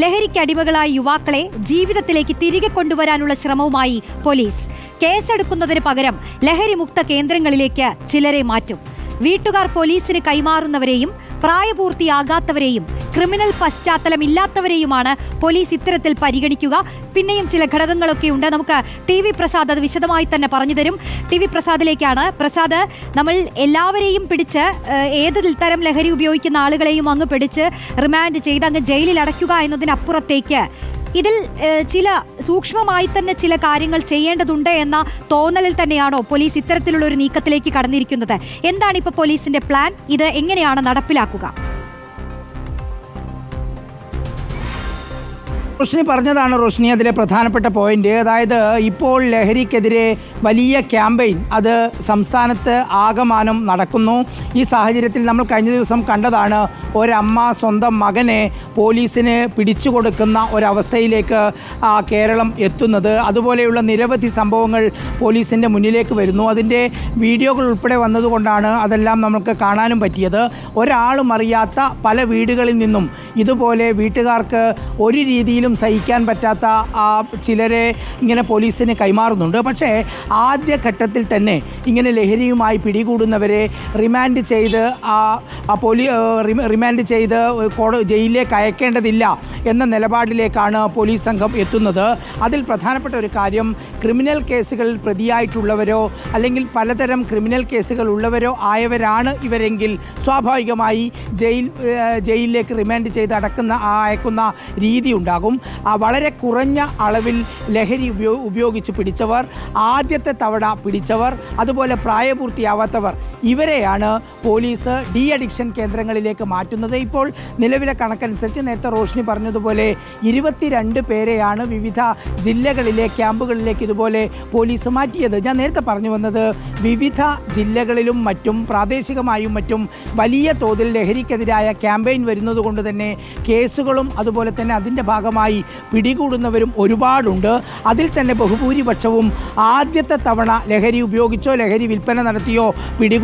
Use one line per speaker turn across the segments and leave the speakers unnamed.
ലഹരിക്ക് അടിമകളായ യുവാക്കളെ ജീവിതത്തിലേക്ക് തിരികെ കൊണ്ടുവരാനുള്ള ശ്രമവുമായി പോലീസ്. കേസെടുക്കുന്നതിന് പകരം ലഹരിമുക്ത കേന്ദ്രങ്ങളിലേക്ക് ചിലരെ മാറ്റും. വീട്ടുകാർ പോലീസിന് കൈമാറുന്നവരെയും പ്രായപൂർത്തിയാകാത്തവരെയും ക്രിമിനൽ പശ്ചാത്തലമില്ലാത്തവരെയുമാണ് പോലീസ് ഇത്തരത്തിൽ പരിഗണിക്കുക. പിന്നെയും ചില ഘടകങ്ങളൊക്കെ ഉണ്ട്. നമുക്ക് ടി വി പ്രസാദ് അത് വിശദമായി തന്നെ പറഞ്ഞു തരും. T V പ്രസാദിലേക്കാണ്. പ്രസാദ് നമ്മൾ എല്ലാവരെയും പിടിച്ച് ഏത് തരം ലഹരി ഉപയോഗിക്കുന്ന ആളുകളെയും അങ്ങ് പിടിച്ച് റിമാൻഡ് ചെയ്ത് അങ്ങ് ജയിലിൽ അടയ്ക്കുക എന്നതിനപ്പുറത്തേക്ക് ഇതിൽ ചില സൂക്ഷ്മമായി തന്നെ ചില കാര്യങ്ങൾ ചെയ്യേണ്ടതുണ്ട് എന്ന തോന്നലിൽ തന്നെയാണോ പോലീസ് ഇത്തരത്തിലുള്ള ഒരു നീക്കത്തിലേക്ക് കടന്നിരിക്കുന്നത്? എന്താണ് ഇപ്പോൾ പോലീസിന്റെ പ്ലാൻ? ഇത് എങ്ങനെയാണ് നടപ്പിലാക്കുക?
റോഷിനി പറഞ്ഞതാണ് റോഷിനി. അതിലെ പ്രധാനപ്പെട്ട പോയിന്റ് അതായത് ഇപ്പോൾ ലഹരിക്കെതിരെ വലിയ ക്യാമ്പയിൻ അത് സംസ്ഥാനത്ത് ആകമാനം നടക്കുന്നു. ഈ സാഹചര്യത്തിൽ നമ്മൾ കഴിഞ്ഞ ദിവസം കണ്ടതാണ് ഒരമ്മ സ്വന്തം മകനെ പോലീസിന് പിടിച്ചു കൊടുക്കുന്ന ഒരവസ്ഥയിലേക്ക് കേരളം എത്തുന്നത്. അതുപോലെയുള്ള നിരവധി സംഭവങ്ങൾ പോലീസിന്റെ മുന്നിലേക്ക് വരുന്നു. അതിന്റെ വീഡിയോകൾ ഉൾപ്പെടെ വന്നതുകൊണ്ടാണ് അതെല്ലാം നമുക്ക് കാണാനും പറ്റിയത്. ഒരാളും അറിയാത്ത പല വീടുകളിൽ നിന്നും ഇതുപോലെ വീട്ടുകാർക്ക് ഒരു രീതിയിലും സഹിക്കാൻ പറ്റാത്ത ആ ചിലരെ ഇങ്ങനെ പോലീസിന് കൈമാറുന്നുണ്ട്. പക്ഷേ ആദ്യ ഘട്ടത്തിൽ തന്നെ ഇങ്ങനെ ലഹരിയുമായി പിടികൂടുന്നവരെ റിമാൻഡ് ചെയ്ത് ആ പോലീ റിമാൻഡ് ചെയ്ത് ജയിലിലേക്ക് അയക്കേണ്ടതില്ല എന്ന നിലപാടിലേക്കാണ് പോലീസ് സംഘം എത്തുന്നത്. അതിൽ പ്രധാനപ്പെട്ട ഒരു കാര്യം ക്രിമിനൽ കേസുകളിൽ പ്രതിയായിട്ടുള്ളവരോ അല്ലെങ്കിൽ പലതരം ക്രിമിനൽ കേസുകൾ ഉള്ളവരോ ആയവരാണ് ഇവരെങ്കിൽ സ്വാഭാവികമായി ജയിൽ ജയിലിലേക്ക് റിമാൻഡ് ചെയ്ത് അടക്കുന്ന അയക്കുന്ന രീതി ഉണ്ടാകും. ആ വളരെ കുറഞ്ഞ അളവിൽ ലഹരി ഉപയോ ഉപയോഗിച്ച് പിടിച്ചവർ ആദ്യത്തെ തവണ പിടിച്ചവർ അതുപോലെ പ്രായപൂർത്തിയാവാത്തവർ ഇവരെയാണ് പോലീസ് ഡി അഡിക്ഷൻ കേന്ദ്രങ്ങളിലേക്ക് മാറ്റുന്നത്. ഇപ്പോൾ നിലവിലെ കണക്കനുസരിച്ച് നേരത്തെ റോഷ്നി പറഞ്ഞതുപോലെ ഇരുപത്തിരണ്ട് പേരെയാണ് വിവിധ ജില്ലകളിലെ ക്യാമ്പുകളിലേക്ക് ഇതുപോലെ പോലീസ് മാറ്റിയത്. ഞാൻ നേരത്തെ പറഞ്ഞു വന്നത് വിവിധ ജില്ലകളിലും മറ്റും പ്രാദേശികമായും മറ്റും വലിയ തോതിൽ ലഹരിക്കെതിരായ ക്യാമ്പയിൻ വരുന്നത് കൊണ്ട് തന്നെ കേസുകളും അതുപോലെ തന്നെ അതിന്റെ ഭാഗമായി പിടികൂടുന്നവരും ഒരുപാടുണ്ട്. അതിൽ തന്നെ ബഹുഭൂരിപക്ഷവും ആദ്യത്തെ തവണ ലഹരി ഉപയോഗിച്ചോ ലഹരി വിൽപ്പന നടത്തിയോ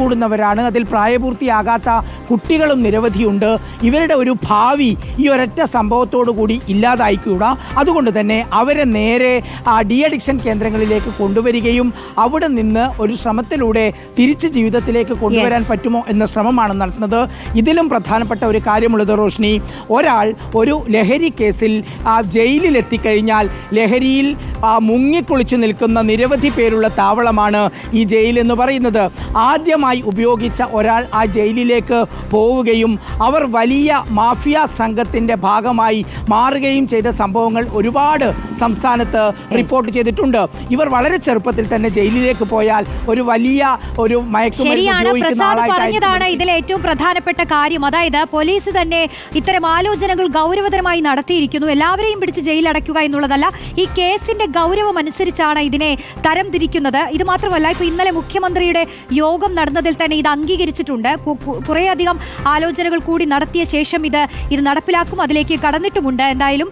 പിടികൂടുന്നവരാണ് അതിൽ പ്രായപൂർത്തിയാകാത്ത കുട്ടികളും നിരവധിയുണ്ട്. ഇവരുടെ ഒരു ഭാവി ഈ ഒരൊറ്റ സംഭവത്തോടു കൂടി ഇല്ലാതായിക്കൂടാ. അതുകൊണ്ട് തന്നെ അവരെ നേരെ ആ ഡി അഡിക്ഷൻ കേന്ദ്രങ്ങളിലേക്ക് കൊണ്ടുവരികയും അവിടെ നിന്ന് ഒരു ശ്രമത്തിലൂടെ തിരിച്ച് ജീവിതത്തിലേക്ക് കൊണ്ടുവരാൻ പറ്റുമോ എന്ന ശ്രമമാണ് നടത്തുന്നത്. ഇതിലും പ്രധാനപ്പെട്ട ഒരു കാര്യമുള്ളത് റോഷ്നി ഒരാൾ ഒരു ലഹരി കേസിൽ ആ ജയിലിൽ എത്തിക്കഴിഞ്ഞാൽ ലഹരിയിൽ ആ മുങ്ങിക്കുളിച്ചു നിൽക്കുന്ന നിരവധി പേരുള്ള താവളമാണ് ഈ ജയിൽ എന്ന് പറയുന്നത്. ആദ്യമായി ഉപയോഗിച്ച ഒരാൾ ആ ജയിലിലേക്ക് പോവുകയും അവർ വലിയ മാഫിയ സംഘത്തിന്റെ ഭാഗമായി മാറുകയും ചെയ്ത സംഭവങ്ങൾ ഒരുപാട് സംസ്ഥാനത്ത് റിപ്പോർട്ട് ചെയ്തിട്ടുണ്ട്. ഇവർ വളരെ ചെറുപ്പത്തിൽ തന്നെ ജയിലിലേക്ക് പോയാൽ ഒരു വലിയ ഒരു
പറഞ്ഞതാണ് ഇതിലെ ഏറ്റവും പ്രധാനപ്പെട്ട കാര്യം. അതായത് പോലീസ് തന്നെ ഇത്തരം ആലോചനകൾ ഗൗരവതരമായി നടത്തിയിരിക്കുന്നു. എല്ലാവരെയും പിടിച്ച് ജയിലടയ്ക്കുക എന്നുള്ളതല്ല ഈ കേസിന്റെ ഗൗരവം അനുസരിച്ചാണ് ഇതിനെ തരംതിരിക്കുന്നത് ഇത് മാത്രമല്ല ഇപ്പൊ ഇന്നലെ മുഖ്യമന്ത്രിയുടെ യോഗം നടന്നതിൽ തന്നെ ഇത് അംഗീകരിച്ചിട്ടുണ്ട്. കുറേയധികം ആലോചനകൾ കൂടി നടത്തിയ ശേഷം ഇത് ഇത് നടപ്പിലാക്കും. അതിലേക്ക് കടന്നിട്ടുമുണ്ട്. എന്തായാലും